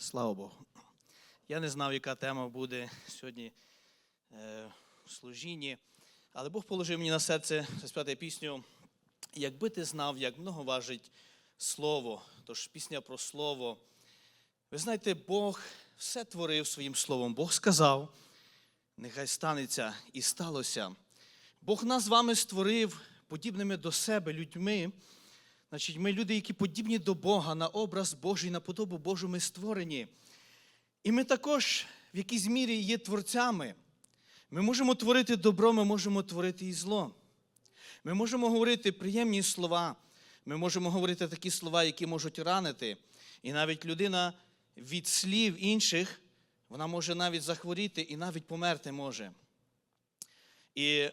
Слава Богу. Я не знав, яка тема буде сьогодні е, в служінні, але Бог положив мені на серце заспівати пісню Якби ти знав, як много важить слово, тож пісня про слово. Ви знаєте, Бог все творив своїм словом. Бог сказав, нехай станеться і сталося. Бог нас з вами створив подібними до себе людьми. Значить, ми люди, які подібні до Бога, на образ Божий, на подобу Божу ми створені. І ми також в якійсь мірі є творцями. Ми можемо творити добро, ми можемо творити і зло. Ми можемо говорити приємні слова, ми можемо говорити такі слова, які можуть ранити. І навіть людина від слів інших, вона може навіть захворіти і навіть померти може. І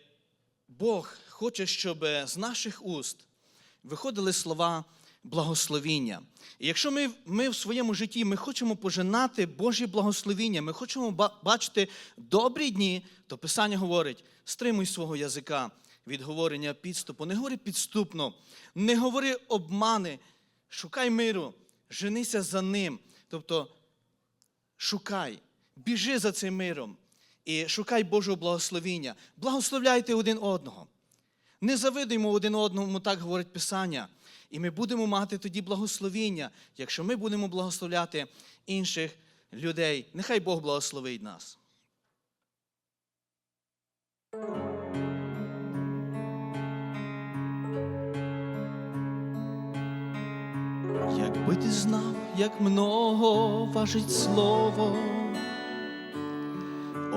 Бог хоче, щоб з наших уст виходили слова благословіння. І якщо ми, ми в своєму житті ми хочемо пожинати Божі благословіння, ми хочемо бачити добрі дні, то Писання говорить: стримуй свого язика від говорення підступу. Не говори підступно, не говори обмани, шукай миру, женися за ним. Тобто шукай, біжи за цим миром і шукай Божого благословіння. Благословляйте один одного. Не завидуємо один одному, так говорить Писання. І ми будемо мати тоді благословіння, якщо ми будемо благословляти інших людей. Нехай Бог благословить нас. Якби ти знав, як много важить слово,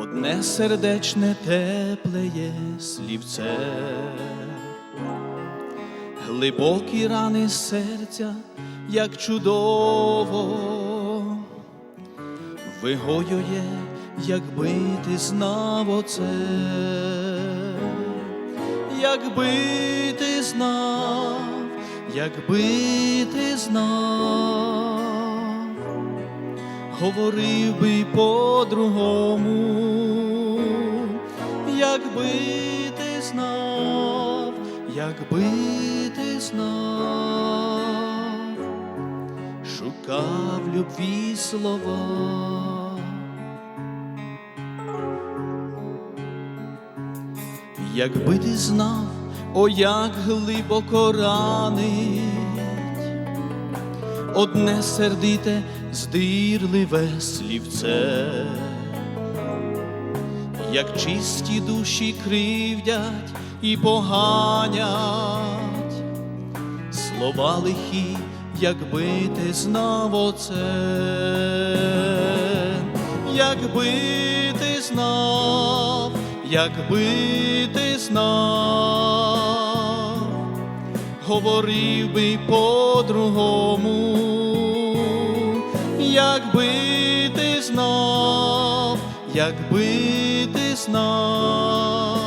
одне сердечне теплеє слівце, глибокі рани серця, як чудово, вигоює, якби ти знав оце, якби ти знав, якби ти знав, говорив би по-другому, якби ти знав, якби ти знав, шукав любві слова. Якби ти знав, о як глибоко ранить, одне сердите, здирливе слівце, як чисті душі кривдять і поганять, слова лихі, якби ти знав оце, якби ти знав, якби ти знав, говорив би по-другому, якби ти знав, якби ти знав,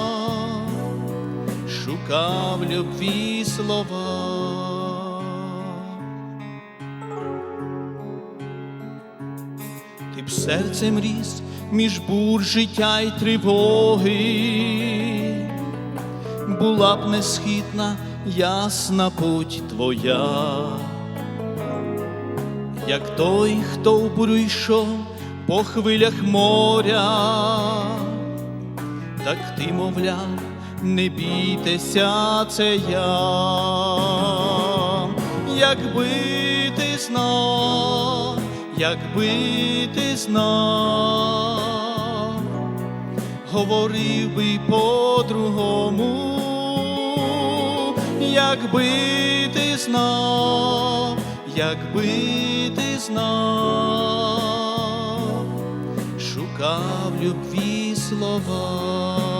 шукав любві слова. Ти б серцем ріс між бур життя й тривоги, була б несхитна, ясна путь твоя, як той, хто в бурю йшов по хвилях моря, так ти, мовляв, не бійтеся, це я, якби ти знав, якби ти знав, говорив би по-другому, якби ти знав, якби ти знав, шукав любві слова.